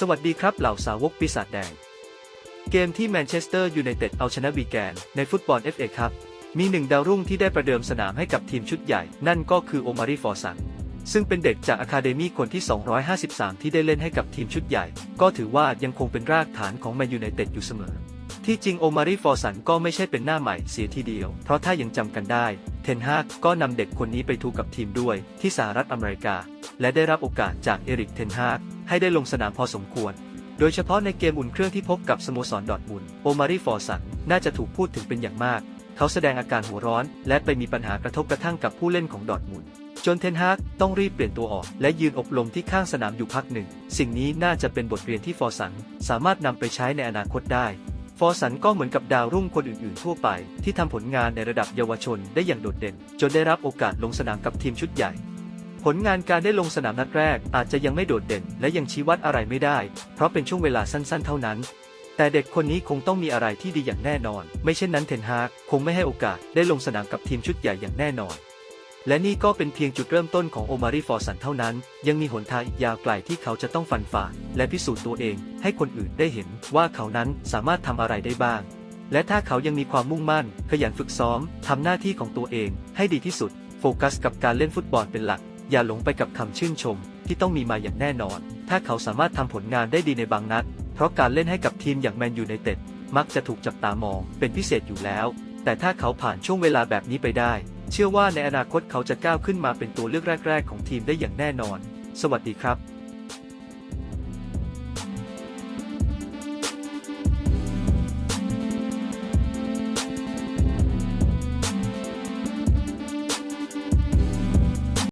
สวัสดีครับเหล่าสาวกปีศาจแดง เกมที่แมนเชสเตอร์ยูไนเต็ดเอาชนะวีแกนในฟุตบอล FA ครับ มีหนึ่งดาวรุ่งที่ได้ประเดิมสนามให้กับทีมชุดใหญ่ นั่นก็คือโอมารีฟอร์สัน ซึ่งเป็นเด็กจากอะคาเดมีคนที่ 253 ที่ได้เล่นให้กับทีมชุดใหญ่ ก็ถือว่ายังคงเป็นรากฐานของแมนยูไนเต็ดอยู่เสมอ ที่จริงโอมารีฟอร์สันก็ไม่ใช่เป็นหน้าใหม่เสียทีเดียว เพราะถ้ายังจำกันได้ เทนฮากก็นำเด็กคนนี้ไปทูกับทีมด้วยที่สหรัฐอเมริกา และได้รับโอกาสจากเอริกเทนฮากให้ได้ลงสนามพอสมควร โดยเฉพาะในเกมอุ่นเครื่องที่พบกับสโมสรดอทมุนโอมารีฟอร์สันน่าจะถูกพูดถึงเป็นอย่างมาก เขาแสดงอาการหัวร้อน และไปมีปัญหากระทบกระทั่งกับผู้เล่นของดอทมุนจนเทนฮากต้องรีบเปลี่ยนตัวออก และยืนอบรมที่ข้างสนามอยู่พักหนึ่ง สิ่งนี้น่าจะเป็นบทเรียนที่ฟอร์สันสามารถนำไปใช้ในอนาคตได้ ฟอร์สันก็เหมือนกับดาวรุ่งคนอื่นๆทั่วไป ที่ทำผลงานในระดับเยาวชนได้อย่างโดดเด่น จนได้รับโอกาสลงสนามกับทีมชุดใหญ่ ผลงานการได้ลงสนามนัดแรกอาจจะยังไม่โดดเด่น และยังชี้วัดอะไรไม่ได้ เพราะเป็นช่วงเวลาสั้นๆ เท่านั้น แต่เด็กคนนี้คงต้องมีอะไรที่ดีอย่างแน่นอน ไม่เช่นนั้นเทนฮากคงไม่ให้โอกาสได้ลงสนามกับทีมชุดใหญ่อย่างแน่นอน และนี่ก็เป็นเพียงจุดเริ่มต้นของโอมารีฟอร์สันเท่านั้น ยังมีหนทางอีกยาวไกลที่เขาจะต้องฟันฝ่า และพิสูจน์ตัวเองให้คนอื่นได้เห็นว่าเขานั้นสามารถทำอะไรได้บ้าง และถ้าเขายังมีความมุ่งมั่น ขยันฝึกซ้อมทำหน้าที่ของตัวเองให้ดีที่สุด โฟกัสกับการเล่นฟุตบอลเป็นหลัก อย่าหลงไปกับคำชื่นชม ที่ต้องมีมาอย่างแน่นอน ถ้าเขาสามารถทำผลงานได้ดีในบางนัด เพราะการเล่นให้กับทีมอย่างแมนยูไนเต็ดมักจะถูกจับตามองเป็นพิเศษอยู่แล้ว แต่ถ้าเขาผ่านช่วงเวลาแบบนี้ไปได้ เชื่อว่าในอนาคตเขาจะก้าวขึ้นมาเป็นตัวเลือกแรก ๆ ของทีมได้อย่างแน่นอน สวัสดีครับ